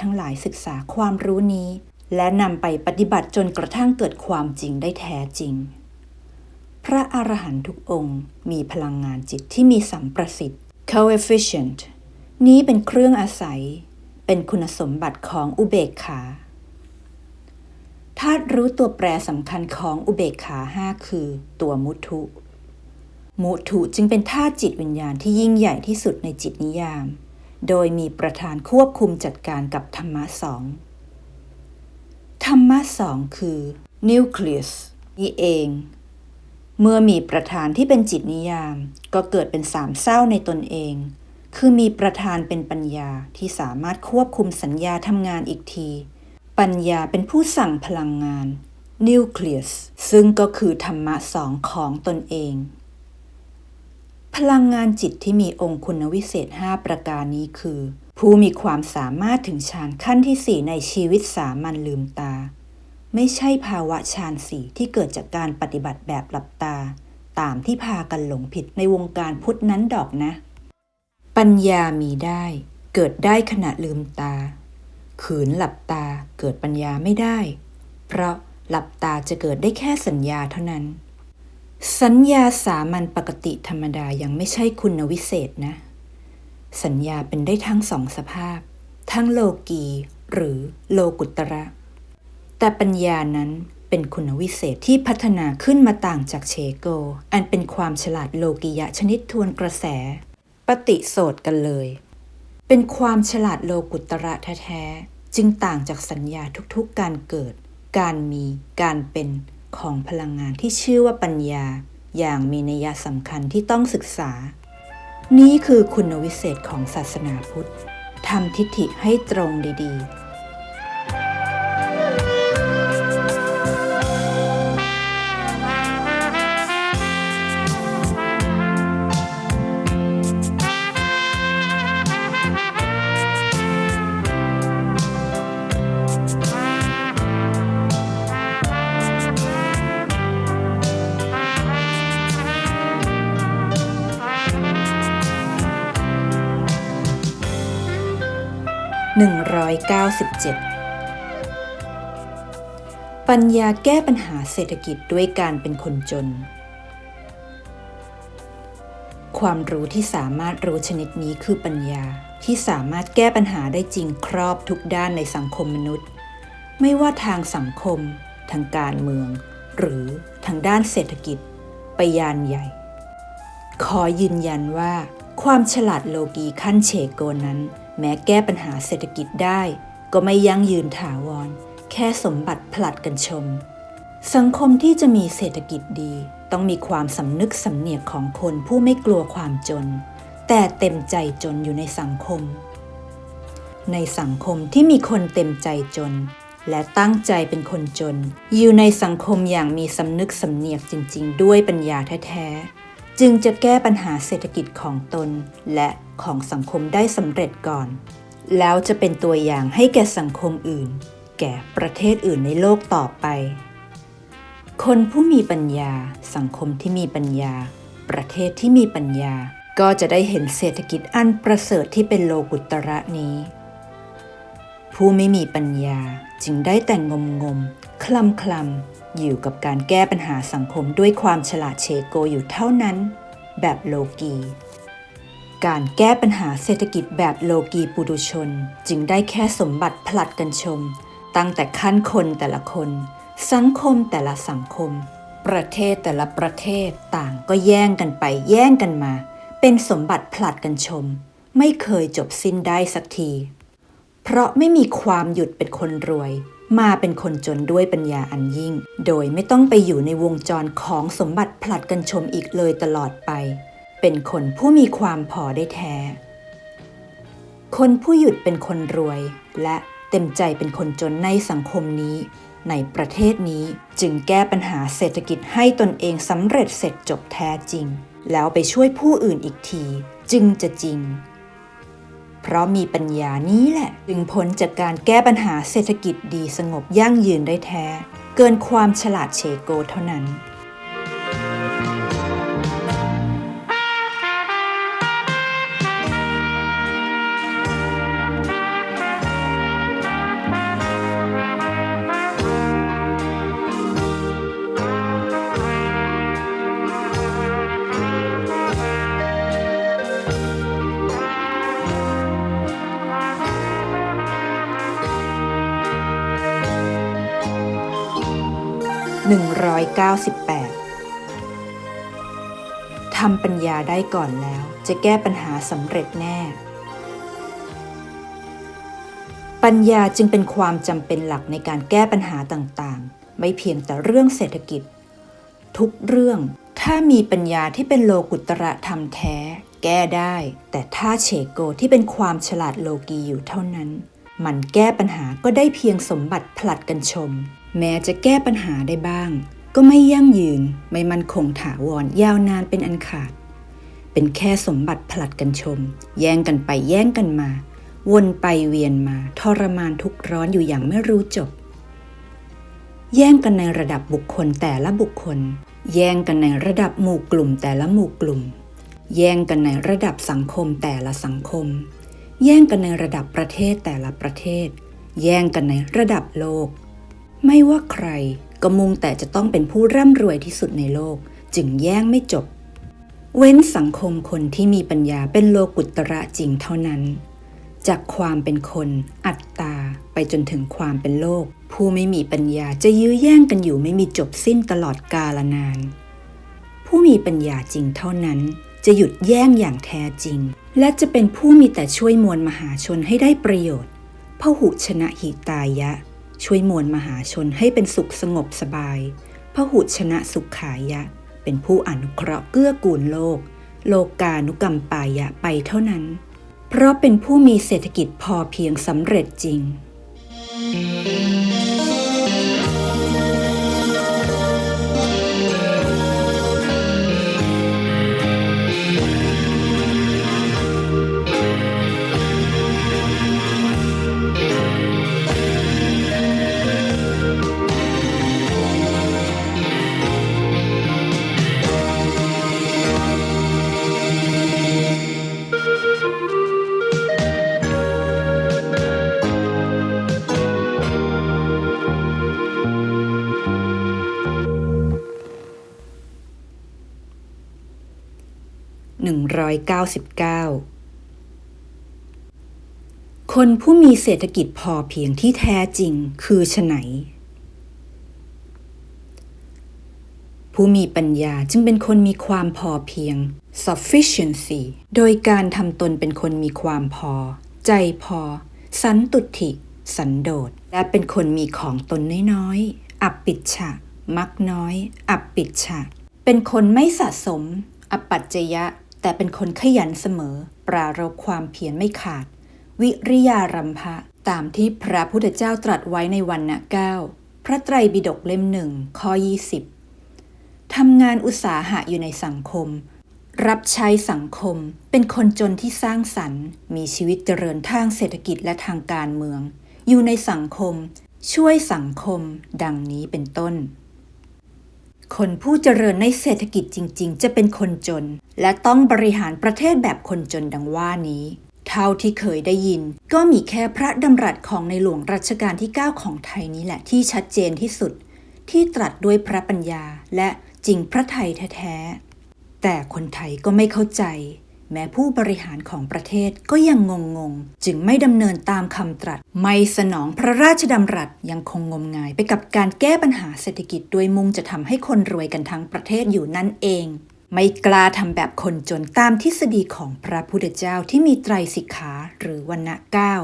ทั้งหลายศึกษาความรู้นี้ และนำไปปฏิบัติจนกระทั่งเกิดความจริงได้แท้จริง พระอรหันตุกองค์มีพลังงานจิตที่มีสัมประสิทธิ์ coefficient นี้เป็นเครื่องอาศัย เป็นคุณสมบัติของอุเบกขาธาตุรู้ตัวแปรสำคัญของอุเบกขาห้าคือ ตัวมุทุ มุทุจึงเป็นธาตุจิตวิญญาณที่ยิ่งใหญ่ที่สุดในจิตนิยาม โดยมีประธานควบคุมจัดการกับธรรมะสอง ธรรมะสองคือ nucleus นี่เอง เมื่อมีประธานที่เป็นจิตนิยาม ก็เกิดเป็นสามเศร้าในตนเอง คือมีประธานเป็นปัญญาที่สามารถควบคุมสัญญาทำงานอีกที ปัญญาเป็นผู้สั่งพลังงาน nucleus ซึ่งก็คือธรรมะสองของตนเอง พลังงานจิตที่มีองค์คุณวิเศษ 5 ประการนี้คือ ผู้มีความสามารถถึงฌานขั้นที่ 4 ในชีวิตสามัญลืมตา ไม่ใช่ภาวะฌานสี่ที่เกิดจากการปฏิบัติแบบหลับตา ตามที่พากันหลงผิดในวงการพุทธนั้นดอกนะ ปัญญามีได้ เกิดได้ขณะลืมตา ขืนหลับตาเกิดปัญญาไม่ได้ เพราะหลับตาจะเกิดได้แค่สัญญาเท่านั้น สัญญาสามัญปกติธรรมดายังไม่ใช่คุณวิเศษนะ สัญญาเป็นได้ทั้งสองสภาพ ทั้งโลกีหรือโลกุตระ แต่ปัญญานั้นเป็นคุณวิเศษที่พัฒนาขึ้นมาต่างจากเชโก อันเป็นความฉลาดโลกิยะชนิดทวนกระแส ปฏิโสดกันเลย เป็นความฉลาดโลกุตระแท้ๆจึงต่างจากสัญญาทุกๆการเกิด การมี การเป็น ของพลังงานที่ชื่อว่าปัญญา อย่างมีนัยสำคัญที่ต้องศึกษา นี่คือคุณวิเศษของศาสนาพุทธทำทิฏฐิให้ตรงดีๆ 197 ปัญญาแก้ปัญหาเศรษฐกิจด้วยการเป็นคนจน ความรู้ที่สามารถรู้ชนิดนี้คือปัญญาที่สามารถแก้ปัญหาได้จริงครอบทุกด้านในสังคมมนุษย์ ไม่ว่าทางสังคม ทางการเมือง หรือทางด้านเศรษฐกิจ ไปยานใหญ่ ขอยืนยันว่า ความฉลาดโลกีขั้นเชโกนั้น แม้แก้ปัญหาเศรษฐกิจได้ ก็ไม่ยั่งยืนถาวร แค่สมบัติผลัดกันชม สังคมที่จะมีเศรษฐกิจดี ต้องมีความสำนึกสำเนียกของคนผู้ไม่กลัวความจน แต่เต็มใจจนอยู่ในสังคม ในสังคมที่มีคนเต็มใจจน และตั้งใจเป็นคนจน อยู่ในสังคมอย่างมีสำนึกสำเนียกจริง ๆ ด้วยปัญญาแท้ๆจึงจะแก้ปัญหาเศรษฐกิจของตน และ ของสังคมได้สำเร็จก่อน แล้วจะเป็นตัวอย่างให้แก่สังคมอื่น แก่ประเทศอื่นในโลกต่อไป คนผู้มีปัญญา สังคมที่มีปัญญา ประเทศที่มีปัญญา ก็จะได้เห็นเศรษฐกิจอันประเสริฐที่เป็นโลกุตระนี้ ผู้ไม่มีปัญญาจึงได้แต่งงมงมคลำคลำอยู่กับการแก้ปัญหาสังคมด้วยความฉลาดเชโกอยู่เท่านั้น แบบโลกี การแก้ปัญหาเศรษฐกิจแบบโลกีปุถุชน จึงได้แค่สมบัติผลัดกันชม ตั้งแต่ขั้นคนแต่ละคน สังคมแต่ละสังคม ประเทศแต่ละประเทศต่างก็แย่งกันไปแย่งกันมา เป็นสมบัติผลัดกันชม ไม่เคยจบสิ้นได้สักที เพราะไม่มีความหยุดเป็นคนรวย มาเป็นคนจนด้วยปัญญาอันยิ่ง โดยไม่ต้องไปอยู่ในวงจรของสมบัติผลัดกันชมอีกเลยตลอดไป เป็นคนผู้มีความพอได้แท้ คนผู้หยุดเป็นคนรวย และเต็มใจเป็นคนจนในสังคมนี้ ในประเทศนี้จึงแก้ปัญหาเศรษฐกิจให้ตนเองสำเร็จเสร็จจบแท้จริง แล้วไปช่วยผู้อื่นอีกที จึงจะจริง เพราะมีปัญญานี้แหละ จึงพ้นจากการแก้ปัญหาเศรษฐกิจดีสงบยั่งยืนได้แท้ เกินความฉลาดเชโกเท่านั้น ทำปัญญาได้ก่อนแล้ว จะแก้ปัญหาสำเร็จแน่ ปัญญาจึงเป็นความจำเป็นหลักในการแก้ปัญหาต่างๆ ไม่เพียงแต่เรื่องเศรษฐกิจ ทุกเรื่อง ถ้ามีปัญญาที่เป็นโลกุตระธรรมแท้ แก้ได้ แต่ถ้าเฉโกที่เป็นความฉลาดโลกีอยู่เท่านั้น มันแก้ปัญหาก็ได้เพียงสมบัติผลัดกันชม แม้จะแก้ปัญหาได้บ้าง ก็ไม่ยั่งยืนไม่มั่นคงถาวรยาวนานเป็นอันขาด เป็นแค่สมบัติผลัดกันชม แย่งกันไปแย่งกันมา วนไปเวียนมาทรมานทุกร้อนอยู่อย่างไม่รู้จบ แย่งกันในระดับบุคคลแต่ละบุคคล แย่งกันในระดับหมู่กลุ่มแต่ละหมู่กลุ่ม แย่งกันในระดับสังคมแต่ละสังคม แย่งกันในระดับประเทศแต่ละประเทศ แย่งกันในระดับโลก ไม่ว่าใครก็มุ่งแต่จะต้องเป็นผู้ร่ำรวยที่สุดในโลก จึงแย่งไม่จบ เว้นสังคมคนที่มีปัญญาเป็นโลกุตระจริงเท่านั้น จากความเป็นคน อัตตา ไปจนถึงความเป็นโลก ผู้ไม่มีปัญญาจะยื้อแย่งกันอยู่ไม่มีจบสิ้นตลอดกาลนาน ผู้มีปัญญาจริงเท่านั้น จะหยุดแย่งอย่างแท้จริง และจะเป็นผู้มีแต่ช่วยมวลมหาชนให้ได้ประโยชน์พหุชนะหิตายะ ช่วยมวลมหาชนให้เป็นสุขสงบสบายพหุชนะสุขขายะ เป็นผู้อนุเคราะห์เกื้อกูลโลก โลกานุกรรมปายะไปเท่านั้น เพราะเป็นผู้มีเศรษฐกิจพอเพียงสำเร็จจริง 199 คนผู้มีเศรษฐกิจพอเพียงที่แท้จริงคือไฉนผู้มีปัญญาจึงเป็นคนมีความพอเพียง sufficiency โดยการทำตนเป็นคนมีความพอ ใจพอ สันตุถิ สันโดษ และเป็นคนมีของตนน้อยๆ อับปิดฉะ มักน้อย อับปิดฉะ เป็นคนไม่สะสม อปัจจยะ แต่เป็นคนขยันเสมอ ปรารบความเพียรไม่ขาด วิริยารัมภะตามที่พระพุทธเจ้าตรัสไว้ในวันนะเก้าพระไตรปิฎกเล่มหนึ่งข้อ 20 ทำงานอุตสาหะอยู่ในสังคม รับใช้สังคม เป็นคนจนที่สร้างสรรค์ มีชีวิตเจริญทางเศรษฐกิจและทางการเมือง อยู่ในสังคม ช่วยสังคม ดังนี้เป็นต้น คนผู้เจริญในเศรษฐกิจจริง ๆ จะเป็นคนจน และต้องบริหารประเทศแบบคนจนดังว่านี้ เท่าที่เคยได้ยิน ก็มีแค่พระดำรัสของในหลวงรัชกาลที่ 9 ของไทยนี้แหละที่ชัดเจนที่สุด ที่ตรัสด้วยพระปัญญาและจริงพระไทยแท้ๆแต่คนไทยก็ไม่เข้าใจ แม้ผู้บริหารของประเทศก็ยังงงๆ จึงไม่ดำเนินตามคำตรัส ไม่สนองพระราชดำรัสยังคงงมงายไปกับการแก้ปัญหาเศรษฐกิจด้วยมุ่งจะทำให้คนรวยกันทั้งประเทศอยู่นั่นเอง ไม่กล้าทำแบบคนจนตามทฤษฎีของพระพุทธเจ้าที่มีไตรสิกขาหรือวันณะเก้า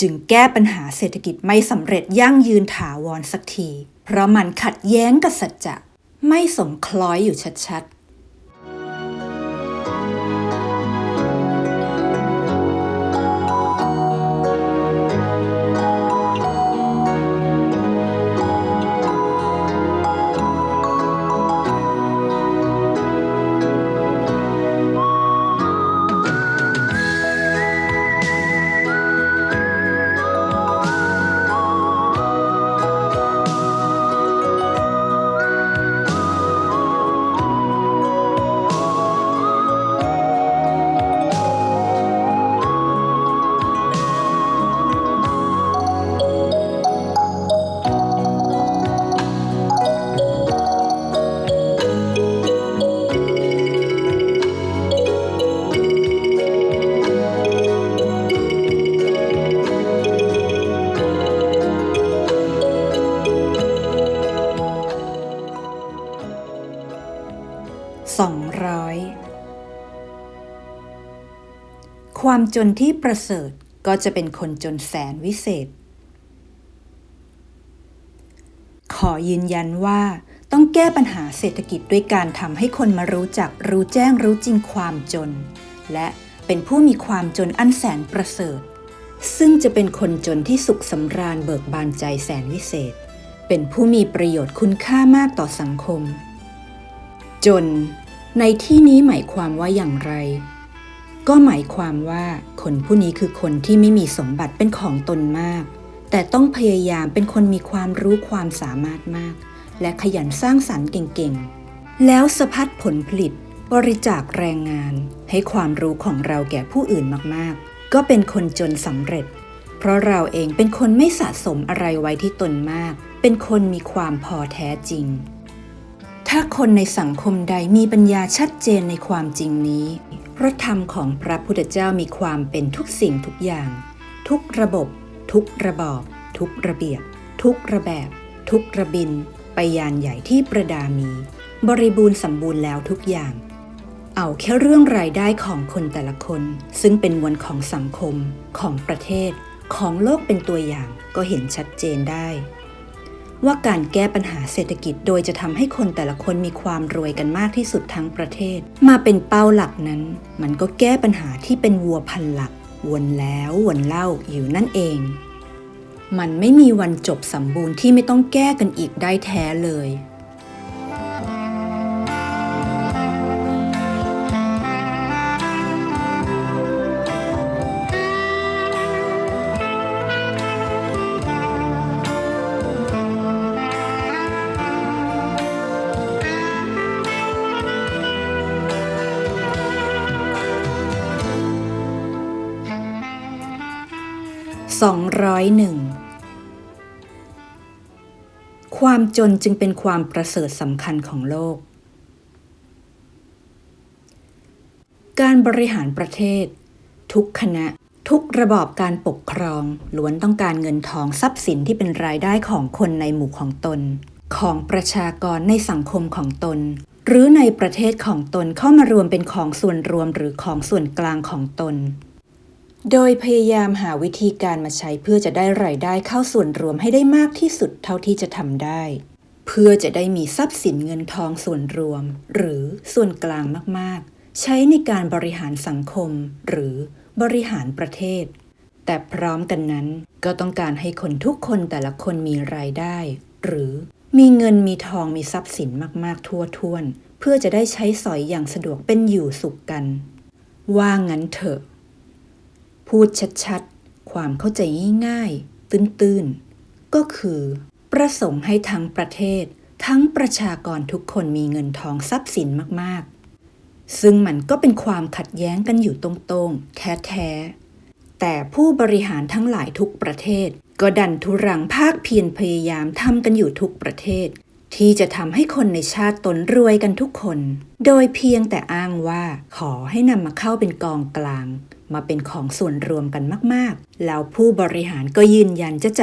จึงแก้ปัญหาเศรษฐกิจไม่สำเร็จยั่งยืนถาวรสักที เพราะมันขัดแย้งกับสัจจะไม่สมคล้อยอยู่ชัดๆ จนที่ประเสริฐก็จะเป็นคนจนแสนวิเศษ ขอยืนยันว่าต้องแก้ปัญหาเศรษฐกิจด้วยการทำให้คนมารู้จักรู้แจ้งรู้จริงความจน และเป็นผู้มีความจนอันแสนประเสริฐ ซึ่งจะเป็นคนจนที่สุขสำราญเบิกบานใจแสนวิเศษ เป็นผู้มีประโยชน์คุณค่ามากต่อสังคม จน ในที่นี้หมายความว่าอย่างไร ก็หมายความว่าคนผู้นี้คือคนที่ไม่มีสมบัติเป็นของตนมาก แต่ต้องพยายามเป็นคนมีความรู้ความสามารถมาก และขยันสร้างสรรค์เก่งๆ แล้วสะพัดผลผลิต บริจาคแรงงาน ให้ความรู้ของเราแก่ผู้อื่นมากๆ ก็เป็นคนจนสำเร็จ เพราะเราเองเป็นคนไม่สะสมอะไรไว้ที่ตนมาก เป็นคนมีความพอแท้จริง ถ้าคนในสังคมใดมีปัญญาชัดเจนในความจริงนี้ พระธรรมของพระพุทธเจ้ามีความเป็นทุกสิ่งทุกอย่าง ทุกระบบ ทุกระบอบ ทุกระเบียบ ทุกระแบบ ทุกระบิน ไปยานใหญ่ที่ประดามี บริบูรณ์สมบูรณ์แล้วทุกอย่าง เอาแค่เรื่องรายได้ของคนแต่ละคน ซึ่งเป็นมวลของสังคม ของประเทศ ของโลกเป็นตัวอย่างก็เห็นชัดเจนได้ ว่าการแก้ปัญหาเศรษฐกิจโดยจะทำให้คนแต่ละคนมีความรวยกันมากที่สุดทั้งประเทศ มาเป็นเป้าหลักนั้น มันก็แก้ปัญหาที่เป็นวัวพันหลัก วนแล้ววนเล่าอยู่นั่นเอง มันไม่มีวันจบสมบูรณ์ที่ไม่ต้องแก้กันอีกได้แท้เลย 201 ความจนจึงเป็นความประเสริฐสำคัญของโลก การบริหารประเทศ ทุกคณะทุกระบอบการปกครองล้วนต้องการเงินทองทรัพย์สินที่เป็นรายได้ของคนในหมู่ของตน ของประชากรในสังคมของตน หรือในประเทศของตนเข้ามารวมเป็นของส่วนรวมหรือของส่วนกลางของตน โดยพยายามหาวิธีการมาใช้เพื่อจะได้รายได้เข้าส่วนรวมให้ได้มากที่สุดเท่าที่จะทำได้ เพื่อจะได้มีทรัพย์สินเงินทองส่วนรวม หรือส่วนกลางมากๆ ใช้ในการบริหารสังคม หรือบริหารประเทศ แต่พร้อมกันนั้นก็ต้องการให้คนทุกคนแต่ละคนมีรายได้ หรือมีเงินมีทองมีทรัพย์สินมากๆ ทั่วท้วน เพื่อจะได้ใช้สอยอย่างสะดวกเป็นอยู่สุขกัน ว่างั้นเถอะ พูดชัดๆ ความเข้าใจง่ายๆ ตื้นๆ ก็คือ ประสงค์ให้ทั้งประเทศ ทั้งประชากรทุกคนมีเงินทองทรัพย์สินมากๆ ซึ่งมันก็เป็นความขัดแย้งกันอยู่ตรงๆ แท้ๆ แต่ผู้บริหารทั้งหลายทุกประเทศ ก็ดันทุรังภาคเพียรพยายามทำกันอยู่ทุกประเทศ ที่จะทำให้คนในชาติตนรวยกันทุกคน โดยเพียงแต่อ้างว่าขอให้นำมาเข้าเป็นกองกลาง มาเป็นของส่วนรวมกันมาก ๆ แล้วผู้บริหารก็ยืนยันจะจัด